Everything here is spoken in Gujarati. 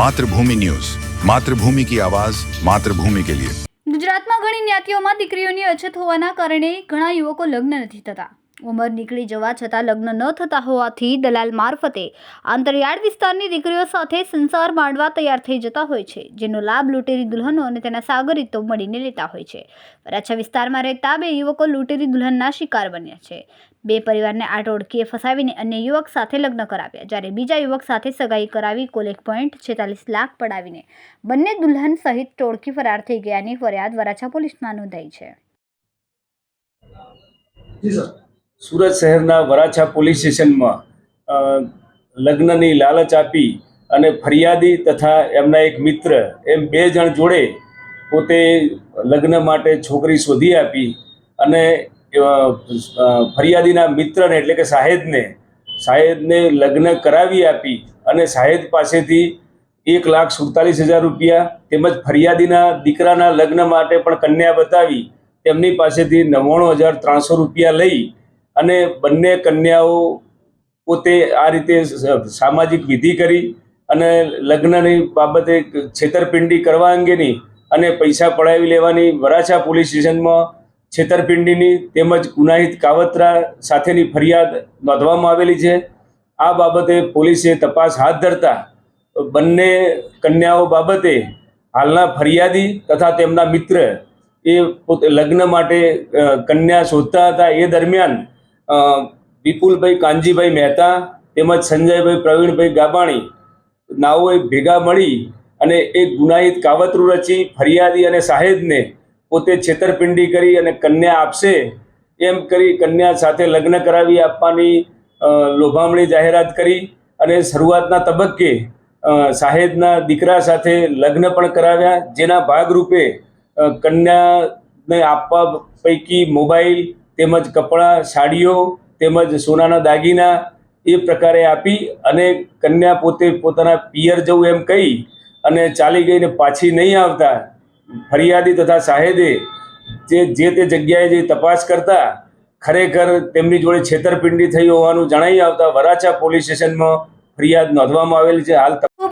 માતૃભૂમિ ન્યૂઝ. માતૃભૂમિ કી આવાઝ માતૃભૂમિ કે લિયે. ગુજરાતમાં ઘણી જ્ઞાતિઓમાં દીકરીઓની અછત હોવાના કારણે ઘણા યુવકો લગ્ન નથી થતા. ઉંમર નીકળી જવા છતાં લગ્ન ન થતા હોવાથી દલાલ મારફતે આંતરિયાળ વિસ્તારની દીકરીઓ સાથે સંસાર માંડવા તૈયાર થઈ જતા હોય છે, જેનો લાભ લૂંટેરી દુલ્હનો અને તેના સાગરીતો મળીને લેતા હોય છે. વરાછા વિસ્તારમાં રહેતા બે યુવકો લૂંટેરી દુલ્હનના શિકાર બન્યા છે. બે પરિવારને આ ટોળકીએ ફસાવીને અન્ય યુવક સાથે લગ્ન કરાવ્યા, જ્યારે બીજા યુવક સાથે સગાઈ કરાવી કોલેક પોઈન્ટ છેતાલીસ લાખ પડાવીને બંને દુલ્હન સહિત ટોળકી ફરાર થઈ ગયાની ફરિયાદ વરાછા પોલીસમાં નોંધાઈ છે. જી સર. સુરત શહેરના વરાછા પોલીસ સ્ટેશનમાં લગ્નની લાલચ આપી અને ફરિયાદી તથા એમના એક મિત્ર, એમ બે જણ જોડે પોતે લગ્ન માટે છોકરી શોધી આપી અને ફરિયાદીના મિત્રને એટલે કે સાહેદને સાહેદને લગ્ન કરાવી આપી અને સાહેદ પાસેથી એક લાખ સુડતાલીસ હજાર રૂપિયા તેમજ ફરિયાદીના દીકરાના લગ્ન માટે પણ કન્યા બતાવી, તેમની પાસેથી નવ્વાણું હજાર ત્રણસો રૂપિયા લઈ અને બંને કન્યાઓ પોતે આ રીતે સામાજિક વિધિ કરી અને લગ્નની બાબતે છેતરપિંડી કરવા અંગેની અને પૈસા પડાવી લેવાની વરાછા પોલીસ સ્ટેશનમાં છેતરપિંડીની તેમજ ગુનાહિત કાવતરા સાથેની ફરિયાદ નોંધવામાં આવેલી છે. આ બાબતે પોલીસે તપાસ હાથ ધરતા બંને કન્યાઓ બાબતે હાલના ફરિયાદી તથા તેમના મિત્ર એ લગ્ન માટે કન્યા શોધતા હતા. એ દરમિયાન વિપુલભાઈ કાનજીભાઈ મહેતા તેમજ સંજયભાઈ પ્રવીણભાઈ ગાબાણી નાઓએ ભેગા મળી અને એક ગુનાહિત કાવતરું રચી ફરિયાદી અને સાહેદને પોતે છેતરપિંડી કરી અને કન્યા આપશે એમ કરી કન્યા સાથે લગ્ન કરાવી આપવાની લોભામણી જાહેરાત કરી અને શરૂઆતના તબક્કે સાહેદના દીકરા સાથે લગ્ન પણ કરાવ્યા, જેના ભાગરૂપે કન્યાને આપવા પૈકી મોબાઈલ તેમજ કપડાં, સાડીઓ, તેમજ સોનાના દાગીના એ પ્રકારે આપી અને કન્યા પોતે પોતાના પિયર જવું એમ કહી અને ચાલી ગઈને પાછી નહીં આવતા. ફરિયાદી તથા સાહેદે જે જે તે જગ્યાએ જે તપાસ કરતા, ખરેખર તેમની જોડે છેતરપિંડી થઈ હોવાનું જણાઈ આવતા વરાછા પોલીસ સ્ટેશનમાં ફરિયાદ નોંધવામાં આવેલી છે. હાલ